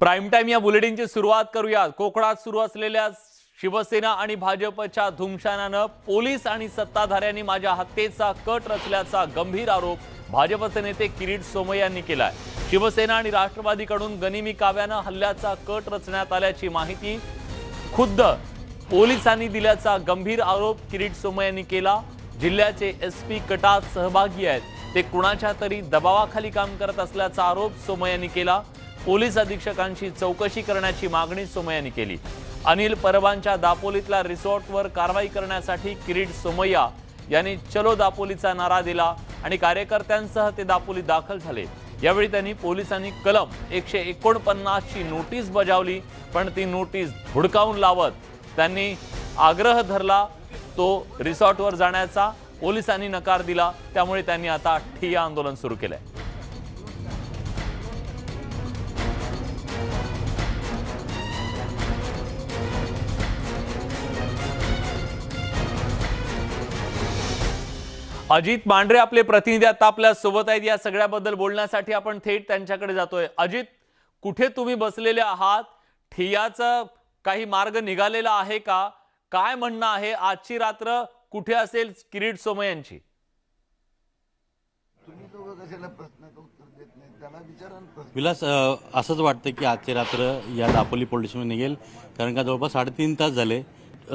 Prime time या बुलेटिनची सुरुवात करूया कोकणात सुरू असलेल्या शिवसेना आणि भाजपच्या धुमशानानं पोलीस आणि सत्ताधाऱ्यांनी माझ्या हत्येचा कट रचल्याचा गंभीर आरोप भाजपचे नेते किरीट सोमय यांनी केलाय. शिवसेना आणि राष्ट्रवादीकडून गनिमी काव्यानं हल्ल्याचा कट रचण्यात आल्याची माहिती खुद्द पोलिसांनी दिल्याचा गंभीर आरोप किरीट सोमय यांनी केला. जिल्ह्याचे एस पी कटात सहभागी आहेत. ते कुणाच्या तरी दबावाखाली काम करत असल्याचा आरोप सोमय यांनी केला. पोलीस अधीक्षकांची चौकशी करण्याची मागणी सोमय्यांनी केली. अनिल परबांच्या दापोलीतल्या रिसॉर्टवर कारवाई करण्यासाठी किरीट सोमय्या यांनी चलो दापोलीचा नारा दिला आणि कार्यकर्त्यांसह ते दापोलीत दाखल झाले. यावेळी त्यांनी पोलिसांनी कलम एकशे एकोणपन्नासची नोटीस बजावली पण ती नोटीस हुडकावून लावत त्यांनी आग्रह धरला तो रिसॉर्टवर जाण्याचा. पोलिसांनी नकार दिला त्यामुळे त्यांनी आता ठिय्या आंदोलन सुरू केलंय. अजित मांढरे आपले प्रतिनिधी आता आपल्यासोबत आहेत. या सगळ्याबद्दल बोलण्यासाठी आपण थेट त्यांच्याकडे जातोय. अजित कुठे तुम्ही बसलेले आहात? ठियाचा काही मार्ग निघालेला आहे का? काय म्हणणं आहे? आजची रात्र कुठे असेल किरीट सोमय्यांची तुम्ही दोघं कशाला प्रश्नाचं उत्तर देत नाही त्याला विचारा ना प्रश्न. विलास असंच वाटतं की आजची रात्र या दापोली पोलीस स्टेशनमध्ये निघेल. कारण का जवळपास साडेतीन तास झाले.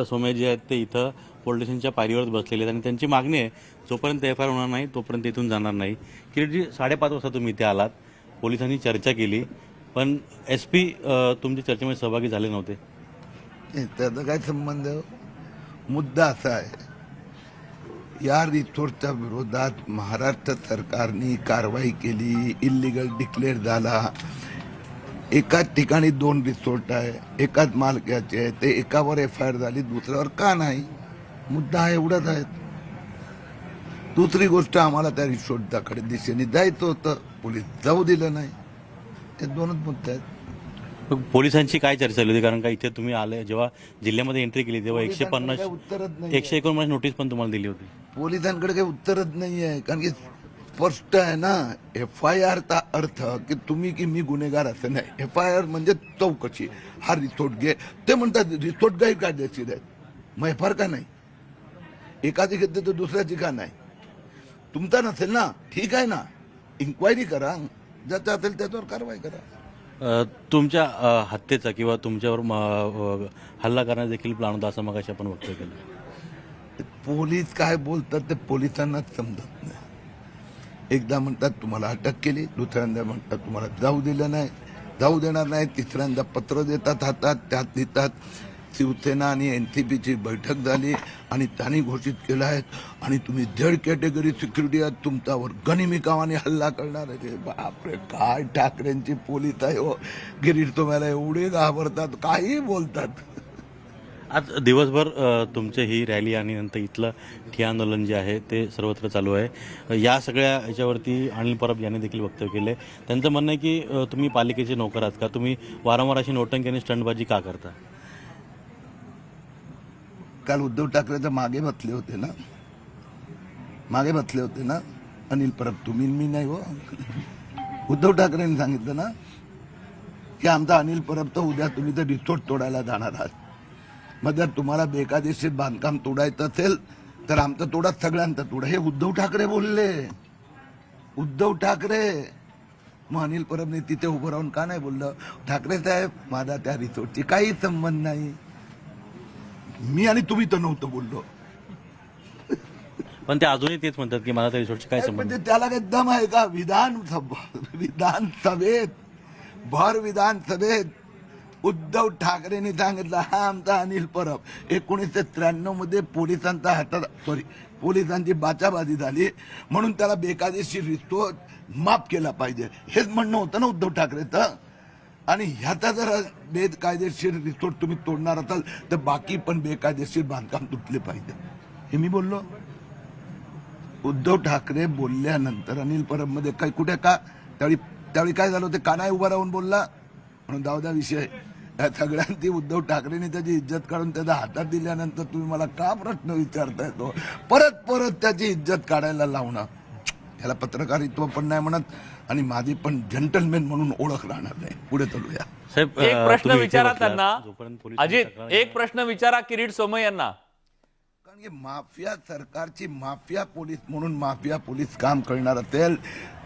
सोमय जे आहेत ते इथं पोलीस स्टेशनच्या पायरीवर बसलेले आहेत आणि त्यांची मागणी आहे जोपर्यंत एफ आय आर होणार नाही तोपर्यंत इथून जाणार नाही. किरीटजी साडेपाच वाजता तुम्ही इथे आलात. पोलिसांनी चर्चा केली. पण एस पी तुमच्या चर्चेमध्ये सहभागी झाले नव्हते. त्याचा काय संबंध? मुद्दा असा आहे. या रिसोर्टच्या विरोधात महाराष्ट्र सरकारने कारवाई केली इलिगल डिक्लेअर झाला. एकाच ठिकाणी दोन रिसोर्ट आहे एकाच मालकाचे आहे ते एकावर एफ आय आर झाली दुसऱ्यावर का नाही? मुद्दा हा एवढाच आहे. दुसरी गोष्ट आम्हाला त्या रिसोर्टच्याकडे दिशेने जायचं होतं पोलीस जाऊ दिलं नाही. हे दोनच मुद्दे आहेत. पोलिसांची काय चर्चा झाली होती? कारण का इथे तुम्ही आले जेव्हा जिल्ह्यामध्ये एंट्री केली तेव्हा एकशे पन्नास उत्तरच नाही एकशे एकोणपन्नास नोटीस पण तुम्हाला दिली होती. पोलिसांकडे काही उत्तरच नाही आहे कारण की स्पष्ट आहे ना एफ आय आरचा अर्थ की तुम्ही की मी गुन्हेगार असं नाही. एफ आय आर म्हणजे चौकशी. हा रिसोर्ट घे. ते म्हणतात रिसोर्ट काही कायदेशीर आहेत. मग एफ आर का नाही. एकाची घेतली तर दुसऱ्याची का नाही? तुमचा नसेल ना? ठीक आहे ना? इन्क्वायरी करा. ज्याचं असेल त्याच्यावर कारवाई करा. तुमच्या हत्येचा किंवा तुमच्यावर हल्ला करण्याचा देखील प्लॅन होता असं मग आपण वक्तव्य केलं. पोलीस काय बोलतात ते पोलिसांनाच समजत नाही. एकदा म्हणतात तुम्हाला अटक केली दुसऱ्यांदा म्हणतात तुम्हाला जाऊ दिलं नाही. जाऊ देणार नाही तिसऱ्यांदा पत्र देतात हातात त्यात लिहितात शिवसेना आणि एन सी पीची बैठक झाली आणि त्यांनी घोषित केलं आहे. आणि तुम्ही झेड कॅटेगरी सिक्युरिटी आहात तुमच्यावर गणिमिकावाने हल्ला करणार आहे. बापरे काय ठाकरेंची पोलीस आहे हो. गिरीश तुम्हाला एवढे घाबरतात काही बोलतात. आज दिवसभर तुमचे तुमची ही रॅली आणि नंतर इथलं ठिया आंदोलन जे आहे ते सर्वत्र चालू आहे. या सगळ्या याच्यावरती अनिल परब यांनी देखील वक्तव्य केले. त्यांचं म्हणणं आहे की तुम्ही पालिकेचे नोकर आहात का? तुम्ही वारंवार अशी नोटंकी आणि स्टंटबाजी का करता? काल उद्धव ठाकरेच्या मागे बसले होते ना? मागे बसले होते ना? अनिल परब तुम्ही मी नाही हो. उद्धव ठाकरेंनी सांगितलं ना? की आमचा अनिल परब तर उद्या तुम्ही तर रिसोर्ट तोडायला जाणार आहात. मग जर तुम्हाला बेकायदेशीर बांधकाम तोडायचं असेल तर आमचं तोडा सगळ्यांचं तोडा. हे उद्धव ठाकरे बोलले. उद्धव ठाकरे. मग अनिल परबने तिथे उभं राहून का नाही बोललं? ठाकरे साहेब माझा त्या रिसोर्टची काही संबंध नाही. मी आणि तुम्ही तर नव्हतं बोललो. पण ते अजूनही तेच म्हणतात की मला त्या रिसोर्टची काय संबंध म्हणजे त्याला काही दम आहे का? विधानसभा विधानसभेत भर विधानसभेत उद्धव ठाकरेंनी सांगितलं हा आमचा अनिल परब. एकोणीसशे त्र्याण्णवमध्ये पोलिसांचा हातात सॉरी पोलिसांची बाचाबाजी झाली. म्हणून त्याला बेकायदेशीर रिस्तो माफ केला पाहिजे. हेच म्हणणं होतं ना उद्धव ठाकरेचं. आणि ह्याचा जर बेकायदेशीर रिसोर्ट तुम्ही तोडणार असाल तर बाकी पण बेकायदेशीर बांधकाम तुटले पाहिजे. हे मी बोललो. उद्धव ठाकरे बोलल्यानंतर अनिल परबमध्ये काय कुठे का? त्यावेळी त्यावेळी काय झालं होतं? का नाही उभा राहून बोलला. म्हणून दावदा विषय या सगळ्यांची उद्धव ठाकरेंनी त्याची इज्जत काढून त्याच्या हातात दिल्यानंतर तुम्ही मला का प्रश्न विचारताय तो? परत परत त्याची इज्जत काढायला लावणं. ह्याला पत्रकारित्व पण नाही म्हणत आणि माझी पण जंटलमॅन म्हणून ओळख राहणार नाही. पुढे चालूया. साहेब एक प्रश्न विचारा. त्यांना. अजित एक प्रश्न विचारा किरीट सोमय यांना. कारण की माफिया सरकारची माफिया पोलीस म्हणून माफिया पोलीस काम करणार असेल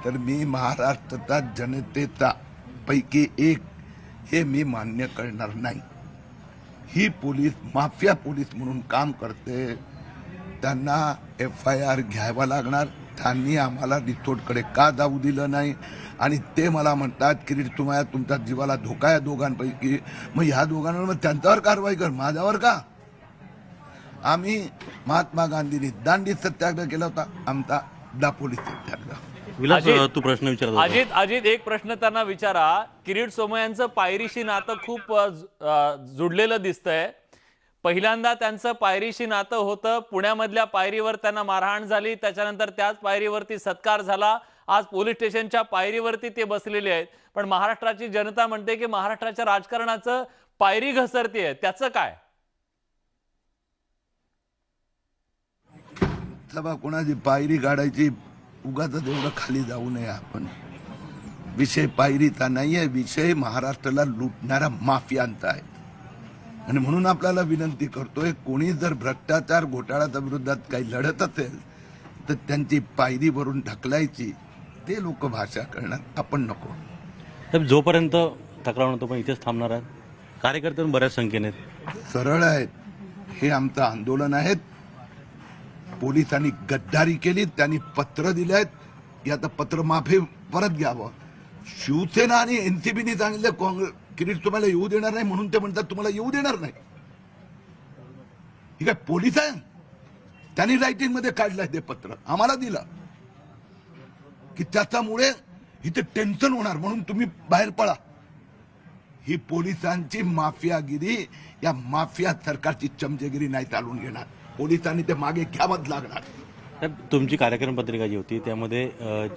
तर मी महाराष्ट्राच्या जनतेचा पैकी एक हे मी मान्य करणार नाही. ही पोलीस माफिया पोलीस म्हणून काम करते. त्यांना एफ आय आर घ्यावा लागणार. त्यांनी आम्हाला रिसोर्टकडे का जाऊ दिलं नाही? आणि ते मला म्हणतात किरीट तुम्हाला तुमच्या जीवाला धोका आहे दोघांपैकी. मग ह्या दोघांवर मग त्यांच्यावर कारवाई कर. माझ्यावर का? आम्ही महात्मा गांधींनी दांडी सत्याग्रह केला होता. आमचा दापोली सत्याग्रह. विलास अजित- तू प्रश्न होता. अजित अजित एक प्रश्न त्यांना विचारा. किरीट सोमयांचं पायरीशी नातं खूप अ, ज- अ, जुडलेलं दिसतंय. पहिल्यांदा त्यांचं पायरीशी नातं होतं. पुण्यामधल्या पायरीवर त्यांना मारहाण झाली. त्याच्यानंतर त्याच पायरीवरती सत्कार झाला. आज पोलीस स्टेशनच्या पायरीवरती ते बसलेले आहेत. पण महाराष्ट्राची जनता म्हणते की महाराष्ट्राच्या राजकारणाचं पायरी घसरते त्याचं काय? सभा कोणाची पायरी काढायची उगाच एवढं खाली जाऊ नये आपण. विषय पायरीचा नाहीये विषय महाराष्ट्राला लुटणाऱ्या माफियांचा आहे. आणि म्हणून आपल्याला विनंती करतोय कोणी जर भ्रष्टाचार घोटाळ्याच्या विरोधात काही लढत असेल तर त्यांची पायरीवरून ढकलायची. ते लोक भाषा करणार आपण नको. साहेब जोपर्यंत तक्रार नव्हतं पण इथेच थांबणार आहेत? कार्यकर्ते पण बऱ्याच संख्येने आहेत. सरळ आहेत. हे आमचं आंदोलन आहेत. पोलिसांनी गद्दारी केली त्यांनी पत्र दिले आहेत याचं पत्र माफी परत घ्यावं. शिवसेना आणि एनसीबीने सांगितलं काँग्रेस किरीट तुम्हाला येऊ देणार नाही म्हणून ते म्हणतात तुम्हाला येऊ देणार नाही. ठीक आहे पोलीस आहे? त्यांनी रायटिंगमध्ये काढलंय ते पत्र. आम्हाला दिलं. की त्याच्यामुळे इथे टेन्शन होणार म्हणून तुम्ही बाहेर पळा. ही पोलिसांची माफियागिरी या माफिया सरकारची चमचेगिरी नाही चालून घेणार. पोलिसांनी ते मागे घ्यावंच लागणार. तुमची कार्यक्रम पत्रिका जी होती त्यामध्ये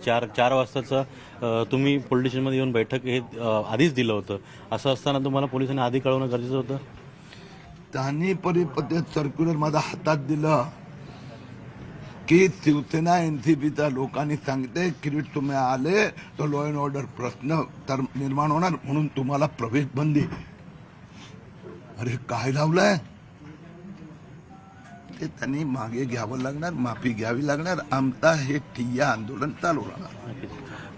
चार चार वाजताचं तुम्ही पोलीस स्टेशनमध्ये येऊन बैठक हे आधीच दिलं होतं. असं असताना तुम्हाला पोलिसांनी आधी कळवणं गरजेचं होतं? त्यांनी परिपत्र सर्क्युलर माझ्या हातात दिलं. की शिवसेना एनसीपीच्या लोकांनी सांगते किरीट तुम्ही आले तर लॉ अँड ऑर्डर प्रश्न तर निर्माण होणार म्हणून तुम्हाला प्रवेश बंदी. अरे काय लावलंय? ते त्यांनी मागे घ्यावं लागणार माफी घ्यावी लागणार. आमचा हे ठिय्या आंदोलन चालू राहणार.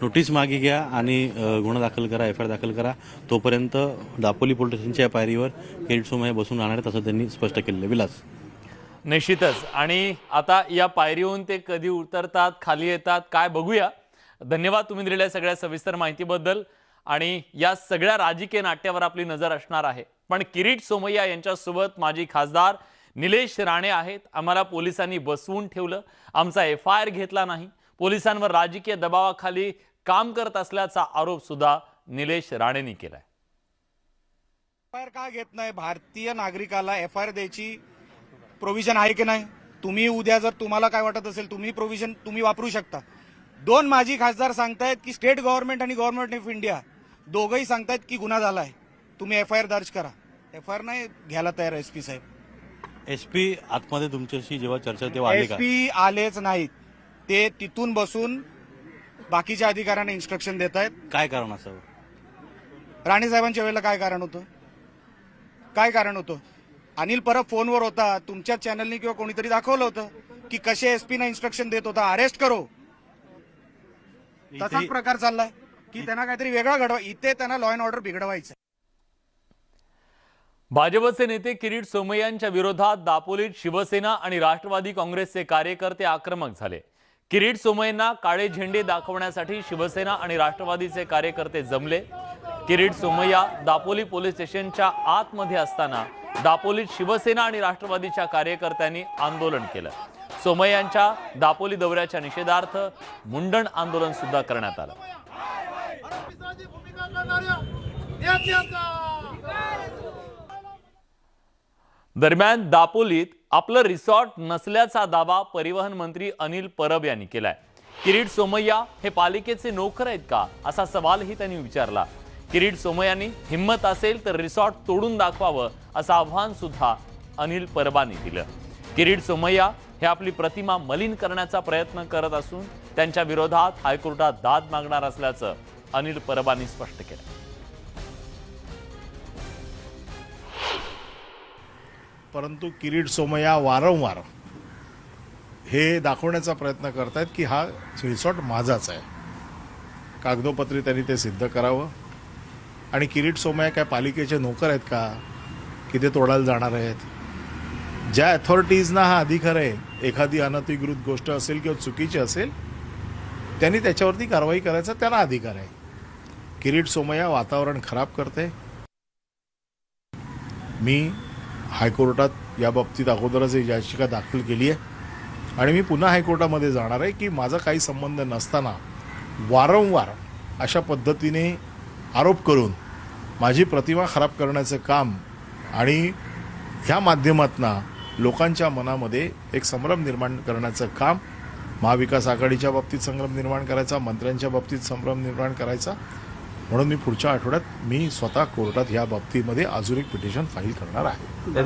नोटीस मागे घ्या आणि गुन्हा दाखल करा एफ आय आर दाखल करा. तोपर्यंत दापोली पोलीस स्टेशनच्या पायरीवर किरीट सोमय्या बसून राहणार आहेत असं त्यांनी स्पष्ट केलेलं. विलास. निश्चितच. आणि आता या पायरीहून ते कधी उतरतात खाली येतात काय बघूया. धन्यवाद तुम्ही दिलेल्या सगळ्या सविस्तर माहितीबद्दल. आणि या सगळ्या राजकीय नाट्यावर आपली नजर असणार आहे. पण किरीट सोमय्या यांच्यासोबत माजी खासदार निलेश राणे आहेत. आम्हाला पोलिसांनी बसवून ठेवलं. आमचा एफ आय आर घेतला नाही. पोलिसांवर राजकीय दबावाखाली काम करत असल्याचा आरोप सुद्धा निलेश राणेंनी केलाय. एफ आय आर का घेत नाही? भारतीय नागरिकाला एफ आय आर द्यायची प्रोव्हिजन आहे की नाही? तुम्ही उद्या जर तुम्हाला काय वाटत असेल तुम्ही प्रोव्हिजन तुम्ही वापरू शकता. दोन माजी खासदार सांगतायत की स्टेट गव्हर्नमेंट आणि गव्हर्नमेंट ऑफ इंडिया दोघंही सांगतायत की गुन्हा झाला आहे तुम्ही एफ आय आर दर्ज करा. एफ आय आर नाही घ्यायला तयार एस पी साहेब. एस पी आतमध्ये तुमच्याशी जेव्हा चर्चा तेव्हा आले एस का पी आलेच नाहीत. ते तिथून बसून बाकीच्या अधिकाऱ्यांना इन्स्ट्रक्शन देत आहेत. काय कारण असावं? राणे साहेबांच्या वेळेला काय कारण होतं? काय कारण होतं? अनिल परब फोनवर होता. तुमच्या चॅनलनी किंवा कोणीतरी दाखवलं होतं की कसे एसपी ना इन्स्ट्रक्शन देत होता. अरेस्ट करो. तसाच प्रकार चाललाय. की त्यांना काहीतरी वेगळा घडवा इथे त्यांना लॉ अँड ऑर्डर बिघडवायचं भाजपचे नेते किरीट सोमय्यांच्या विरोधात दापोलीत शिवसेना आणि राष्ट्रवादी काँग्रेसचे कार्यकर्ते आक्रमक झाले. किरीट सोमय्यांना काळे झेंडे दाखवण्यासाठी शिवसेना आणि राष्ट्रवादीचे कार्यकर्ते जमले. किरीट सोमय्या दापोली पोलीस स्टेशनच्या आतमध्ये असताना दापोलीत शिवसेना आणि राष्ट्रवादीच्या कार्यकर्त्यांनी आंदोलन केलं. सोमय्यांच्या दापोली दौऱ्याच्या निषेधार्थ मुंडण आंदोलन सुद्धा करण्यात आलं. दरम्यान दापोलीत आपलं रिसॉर्ट नसल्याचा दावा परिवहन मंत्री अनिल परब यांनी केलाय. किरीट सोमय्या हे पालिकेचे नोकर आहेत का? असा सवालही त्यांनी विचारला. किरीट सोमय्यांनी हिंमत असेल तर रिसॉर्ट तोडून दाखवावं असं आव्हान सुद्धा अनिल परबांनी दिलं. किरीट सोमय्या हे आपली प्रतिमा मलिन करण्याचा प्रयत्न करत असून त्यांच्या विरोधात हायकोर्टात दाद मागणार असल्याचं अनिल परबांनी स्पष्ट केलं. परंतु किरीट सोमया वारंवार हे दाखवण्याचा प्रयत्न करत आहेत की हा रिसॉर्ट माझाच आहे. कागदोपत्री त्यांनी ते सिद्ध करावं. आणि किरीट सोमया काय पालिकेचे नोकर आहेत का? की ते तोडायला जाणार आहेत? ज्या अथॉरिटीजना हा अधिकार आहे एखादी अनधिकृत गोष्ट असेल किंवा चुकीची असेल त्यांनी त्याच्यावरती कारवाई करायचा त्यांना अधिकार आहे. किरीट सोमय्या वातावरण खराब करते. मी हायकोर्टात या बाबतीत अगोदरच एक याचिका दाखल केली आहे. आणि मी पुन्हा हायकोर्टामध्ये जाणार आहे की माझा काही संबंध नसताना वारंवार अशा पद्धतीने आरोप करून माझी प्रतिमा खराब करण्याचं काम आणि ह्या माध्यमातून लोकांच्या मनामध्ये एक संभ्रम निर्माण करण्याचं काम महाविकास आघाडीच्या बाबतीत संभ्रम निर्माण करायचा मंत्र्यांच्या बाबतीत संभ्रम निर्माण करायचा म्हणून मी पुढच्या आठवड्यात मी स्वतः कोर्टात या बाबतीमध्ये अजून एक पिटिशन फाईल करणार आहे.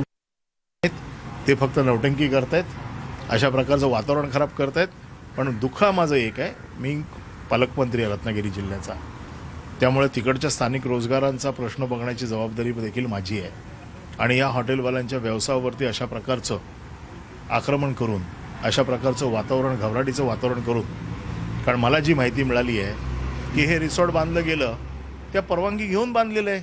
ते फक्त नौटंकी करतायत अशा प्रकारचं वातावरण खराब करतायत पण दुःख माझं एक आहे. मी पालकमंत्री आहे रत्नागिरी जिल्ह्याचा. त्यामुळे तिकडच्या स्थानिक रोजगारांचा प्रश्न बघण्याची जबाबदारी देखील माझी आहे. आणि या हॉटेलवाल्यांच्या व्यवसायावरती अशा प्रकारचं आक्रमण करून अशा प्रकारचं वातावरण घबराटीचं वातावरण करून कारण मला जी माहिती मिळाली आहे की हे रिसॉर्ट बांधलं गेलं त्या परवानगी घेऊन बांधलेलं आहे.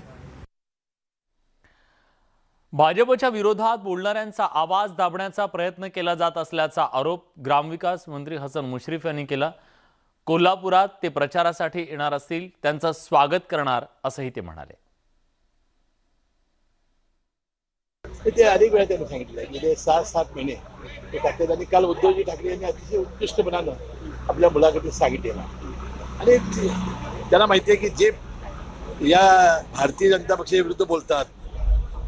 भाजपच्या विरोधात बोलणाऱ्यांचा आवाज दाबण्याचा प्रयत्न केला जात असल्याचा आरोप ग्रामविकास मंत्री हसन मुश्रीफ यांनी केला. कोल्हापुरात ते प्रचारासाठी येणार असतील त्यांचं स्वागत करणार असंही ते म्हणाले. ते अनेक वेळा त्यांनी सांगितलं गेले सहा सात महिने ते टाकतात आणि काल उद्धवजी ठाकरे यांनी अतिशय उत्कृष्टपणानं आपल्या मुलाखतीत सांगितलेलं आणि ते- त्यांना माहिती आहे की जे या भारतीय जनता पक्षाविरुद्ध बोलतात.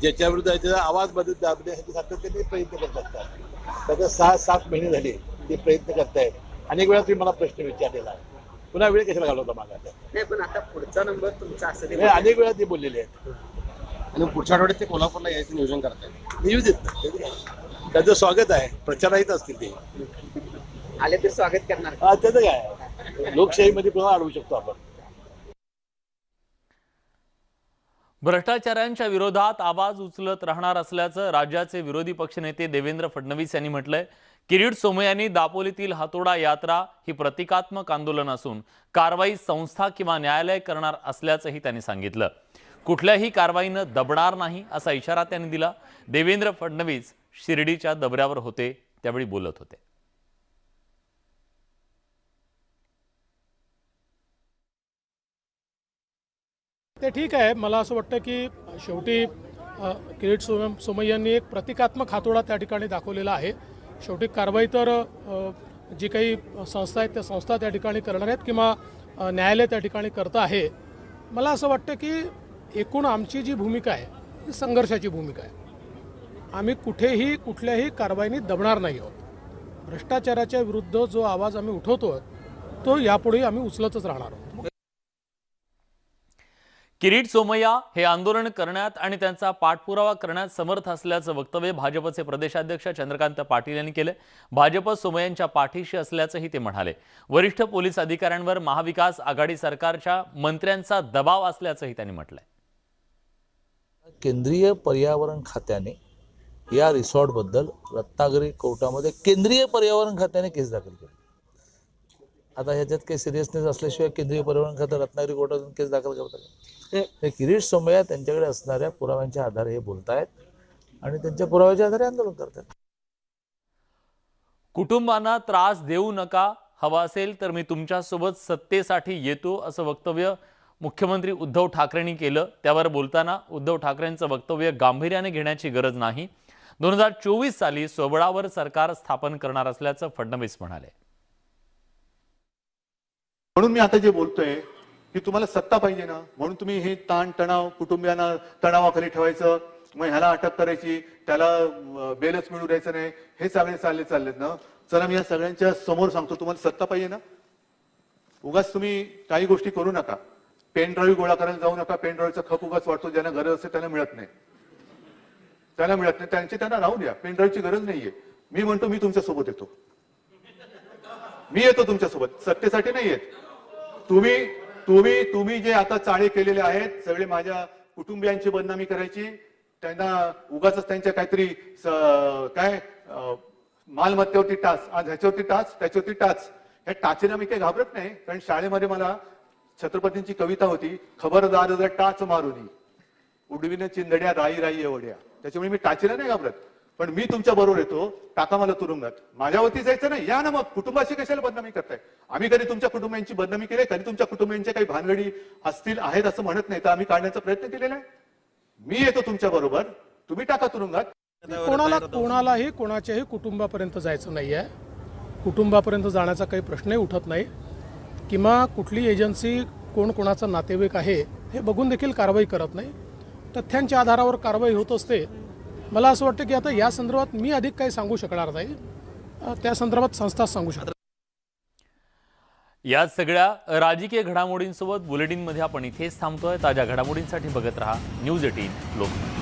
ज्याच्या विरुद्ध आहे त्याचा आवाज बदल दाबण्यासाठी सातत्याने प्रयत्न करत असतात. त्याचा सहा सात महिने झाले ते प्रयत्न करतायत. अनेक वेळा तुम्ही मला प्रश्न विचारलेला आहे. पुन्हा वेळ कशाला घालवता मागा नाही पण आता पुढचा नंबर तुमचा असं नाही, अनेक वेळा ते बोललेले आहेत. आणि पुढच्या आठवड्यात ते कोल्हापूरला यायचं नियोजन करताय येऊ देत ना त्याचं स्वागत आहे. प्रचाराहीत असतील ते. आले तर स्वागत करणार. हा त्याचं काय लोकशाहीमध्ये पुन्हा अडवू शकतो आपण? भ्रष्टाचारांच्या विरोधात आवाज उचलत राहणार असल्याचं राज्याचे विरोधी पक्षनेते देवेंद्र फडणवीस यांनी म्हटलंय. किरीट सोमय्यांनी दापोलीतील हातोडा यात्रा ही प्रतिकात्मक आंदोलन असून कारवाई संस्था किंवा न्यायालय करणार असल्याचंही त्यांनी सांगितलं. कुठल्याही कारवाईनं दबणार नाही असा इशारा त्यांनी दिला. देवेंद्र फडणवीस शिर्डीच्या दबऱ्यावर होते त्यावेळी बोलत होते. ते ठीक आहे. मला असं वाटतं की शेवटी किरीट सोम सोमय्यांनी एक प्रतिकात्मक हातोडा त्या ठिकाणी दाखवलेला आहे. शेवटी कारवाई तर जी काही संस्था आहेत त्या संस्था त्या ठिकाणी करणार आहेत किंवा न्यायालय त्या ठिकाणी करतं आहे. मला असं वाटतं की एकूण आमची जी भूमिका आहे ती संघर्षाची भूमिका आहे. आम्ही कुठेही कुठल्याही कारवाईने दबणार नाही आहोत. भ्रष्टाचाराच्या विरुद्ध जो आवाज आम्ही उठवतो तो यापुढे आम्ही उचलतच राहणार आहोत. किरीट सोमय्या हे आंदोलन करण्यात आणि त्यांचा पाठपुरावा करण्यात समर्थ असल्याचं वक्तव्य भाजपचे प्रदेशाध्यक्ष चंद्रकांत पाटील यांनी केलं भाजप सोमय्यांच्या पाठीशी असल्याचंही ते म्हणाले. वरिष्ठ पोलीस अधिकाऱ्यांवर महाविकास आघाडी सरकारच्या मंत्र्यांचा दबाव असल्याचंही त्यांनी म्हटलंय. केंद्रीय पर्यावरण खात्याने या रिसॉर्टबद्दल रत्नागिरी कोर्टामध्ये केंद्रीय पर्यावरण खात्याने केस दाखल केली. आता ह्याच्यात काही सिरियसनेस असल्याशिवाय केंद्रीय पर्यावरण खातं रत्नागिरी कोर्टातून केस दाखल करतं का हे किरीट सोमय्या त्यांच्याकडे असणाऱ्या पुराव्यांच्या आधारे हे बोलतायत आणि त्यांच्या पुराव्याच्या आधारे आंदोलन करतात कुटुंबांना त्रास देऊ नका हवा असेल तर मी तुमच्यासोबत सत्तेसाठी येतो असं वक्तव्य मुख्यमंत्री उद्धव ठाकरेंनी केलं. त्यावर बोलताना उद्धव ठाकरेंचं वक्तव्य गांभीर्याने घेण्याची गरज नाही. दोन हजार चोवीस साली सोबळावर सरकार स्थापन करणार असल्याचं फडणवीस म्हणाले. म्हणून मी आता जे बोलतोय की तुम्हाला सत्ता पाहिजे ना. म्हणून तुम्ही हे ताण तणाव कुटुंबियांना तणावाखाली ठेवायचं. मग ह्याला अटक करायची त्याला बेलच मिळू द्यायचं नाही. हे सगळे चालले चाललेत ना. चला मी या सगळ्यांच्या समोर सांगतो तुम्हाला सत्ता पाहिजे ना. उगाच तुम्ही काही गोष्टी करू नका. पेन ड्राईव्ह गोळा करायला जाऊ नका. पेन ड्राईव्हचा खप उगाच वाटतो ज्यांना गरज असते त्यांना मिळत नाही. त्यांना मिळत नाही. त्यांची त्यांना राहू द्या. पेन ड्राईव्हची गरज नाहीये. मी म्हणतो मी तुमच्यासोबत येतो. मी येतो तुमच्यासोबत सत्तेसाठी नाही येत तुम्ही तुम्ही तुम्ही जे आता चाळे केलेले आहेत सगळे माझ्या कुटुंबियांची बदनामी करायची त्यांना उगाच त्यांच्या काहीतरी काय मालमत्तेवरती टाच आज ह्याच्यावरती टाच त्याच्यावरती टाच. ह्या टाचेला मी काही घाबरत नाही कारण शाळेमध्ये मला छत्रपतींची कविता होती खबरदार जर टाच मारुनी उडविन चिंधड्या राई राई एवढ्या. त्याच्यामुळे मी टाचेला नाही घाबरत. पण मी तुमच्या बरोबर येतो टाका मला तुरुंगात. माझ्यावरती जायचं नाही या ना मग. कुटुंबाशी कशाला बदनामी करताय? आम्ही कधी तुमच्या कुटुंबियांची बदनामी केली कधी तुमच्या कुटुंबियांच्या काही भानगडी असतील आहेत असं म्हणत नाही तर आम्ही काढण्याचा प्रयत्न केलेला आहे? मी येतो तुमच्या बरोबर. तुम्ही टाका तुरुंगात. कोणाला कोणालाही कोणाच्याही कुटुंबापर्यंत जायचं नाही आहे कुटुंबापर्यंत जाण्याचा काही प्रश्नही उठत नाही. किंवा कुठली एजन्सी कोण कोणाचा नातेवाईक आहे हे बघून देखील कारवाई करत नाही. तथ्यांच्या आधारावर कारवाई होत असते. मला असं वाटतं की आता या संदर्भात मी अधिक काही सांगू शकणार नाही. त्या संदर्भात संस्थाच सांगू शकतात या सगळ्या राजकीय घडामोडींसोबत बुलेटिनमध्ये आपण इथेच थांबतोय. ताज्या घडामोडींसाठी बघत राहा न्यूज एटीन लोकमत.